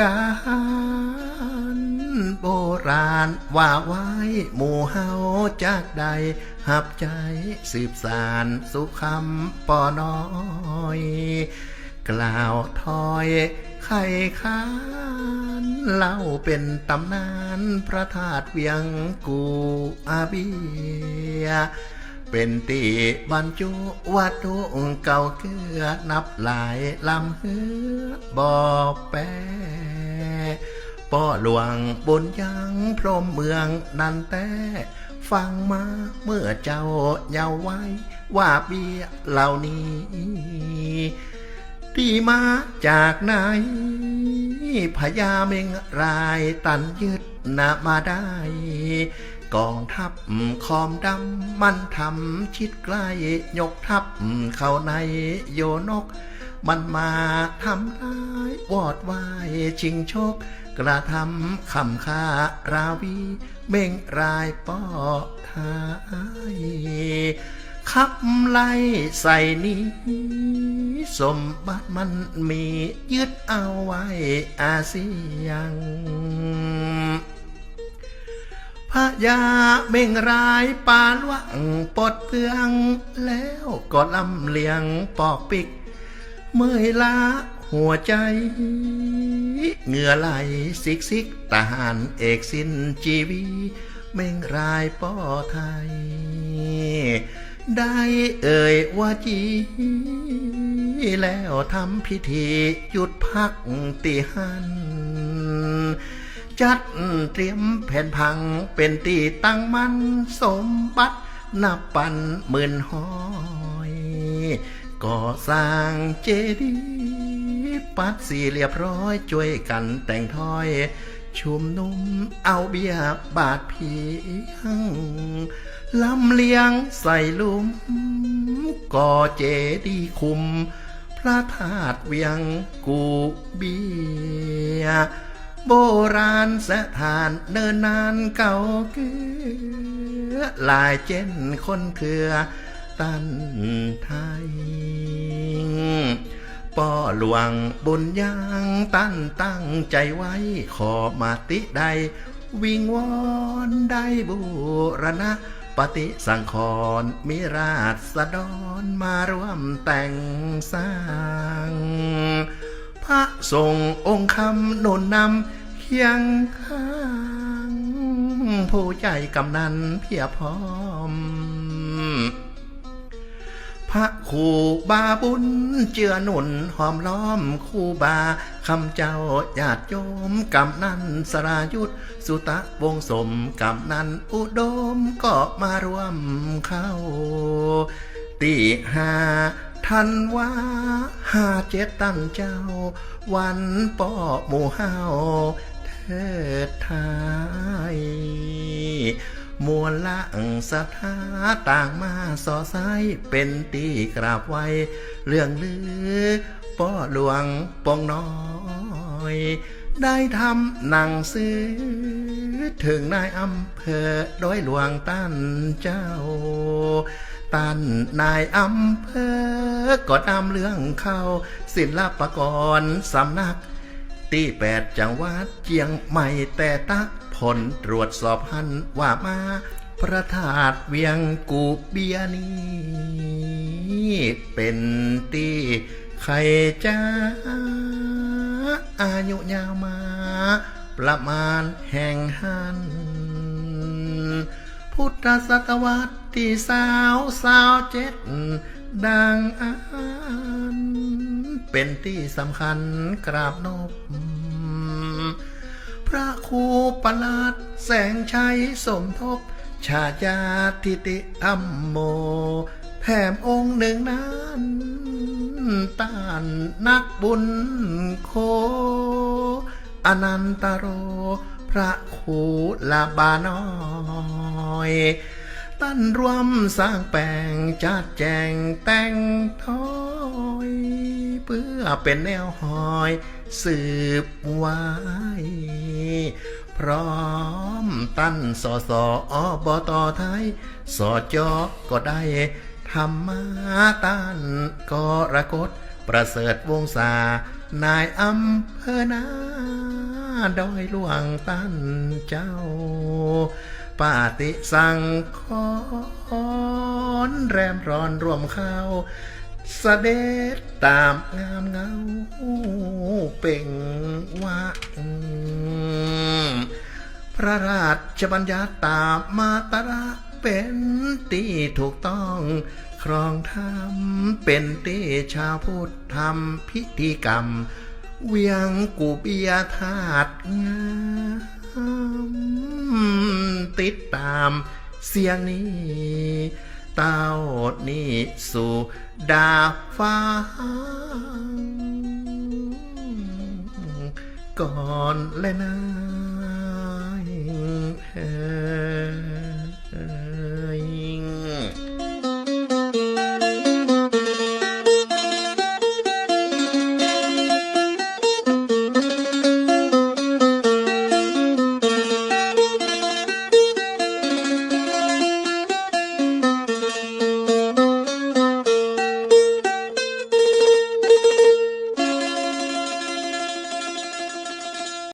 การโบราณว่าไว้หมู่เฮาจากใด หับใจสืบสารสุคำปอน้อย กล่าวถอยไข่คานเล่าเป็นตำนานพระธาตุเวียงกูอาเบีย เป็นตีบรรจุวัตถุเก่าเกือนับหลายลำเฮือบอแปป้อหลวงบนยังพรมเมืองนันแต่ ฟังมาเมื่อเจ้าเยาว์ไว้ ว่าเบียเหล่านี้ ที่มาจากไหนพญาเมงรายตันยึดนามาได้ กองทัพคอมดำมันทำชิดใกล้ยกทัพเข้าในโยนก มันมาทำร้ายวอดวายชิงโชค กระทำคำคาราวี เม่งรายป้อทายขับไล่ใส่นี้สมบัติมันมียึดเอาไว้อาเซียง พระยาเม่งรายปานวังปลดเพืองแล้วก็ลำเลียงปอกปิก เมื่อยล้าหัวใจเหงื่อไหลซิกซิกทหารเอกสินจีวีเม่งรายป้อไทย ได้เอ่ยว่าจี แล้วทำพิธีหยุดพักตีหัน จัดเตรียมแผ่นพังเป็นตีตั้งมันสมบัตินับปันหมื่นหอยก่อสร้างเจดีย์ปัดสี่เรียบร้อยช่วยกันแต่งถ้อยชุมนุมเอาเบียบาทเพียงลำเลียงใส่ลุม ก่อเจดีย์คุม พระธาตุเวียงกูเบีย โบราณสถานเนินนานเก่าเกือหลายเจนคนเครือตันไทยป้อหลวงบุญยังตั้นตั้งใจไว้ ขอมาติใด วิงวอนได้บูรณะ ปฏิสังขรณ์มิราชสดรมาร่วมแต่งสร้าง พระทรงองค์คำนุนนำเคียงข้าง ผู้ใจกำนันเพียพร้อม พระครูบาบุญเจือหนุนหอมล้อมครูบาคำเจ้าญาติโยมกำนันสรายุทธสุตะวงสมกำนันอุดมก็มาร่วมเข้าตีห้า ทันว่าหาเจ็ดตั้นเจ้า วันป่อหมู่เฮาเทิดไทยมวลละสถาต่างมาสอสายเป็นตีกราบไว้ เรื่องลือป้อหลวงปองน้อย ได้ทำหนังสือ ถึงนายอำเภอโดยหลวงตั้นเจ้า ตันนายอำเภอก็นำเรื่องเข้าศิลปกรสำนัก ที่แปดจังหวัดเจียงใหม่แต่ตักผลตรวจสอบหันว่ามาพระธาตุเวียงกูเบียนี้เป็นตีใครจ้าอายุยาวมา ประมาณแห่งหันพุทธศตวรรษ ที่สาวสาวเจ็ดดังอานเป็นที่สำคัญกราบนบพระครูประหลาดแสงชัยสมทบ ชาญาทิติธรรมโม แผ่มองค์หนึ่งนั้นต้านนักบุญโค อนันตโร พระครูลาบาน้อย ตั้นรวมสร้างแปลงจัดแจงแต่งถ้อยเพื่อเป็นแนวหอย สืบไว้ พร้อมตั้นสอสออบตไทย สอจอก็ได้ธรรมาตันกรกฎประเสริฐวงศานายอำเภอนาดอยหลวงตั้นเจ้า ปาติสั่งคอนแรมร้อนรวมข้าวเสด็จตามงามเงาเป่งว่าอืมพระราชบัญญัติตามมาตราเป็นตีถูกต้องครองธรรมเป็นตีชาวพุทธทำพิธีกรรม เวียงกูเบียธาตุงาม ติดตามเสียงนี้ เต้านี่สู่ดาฟ้าก่อนและนายเอ่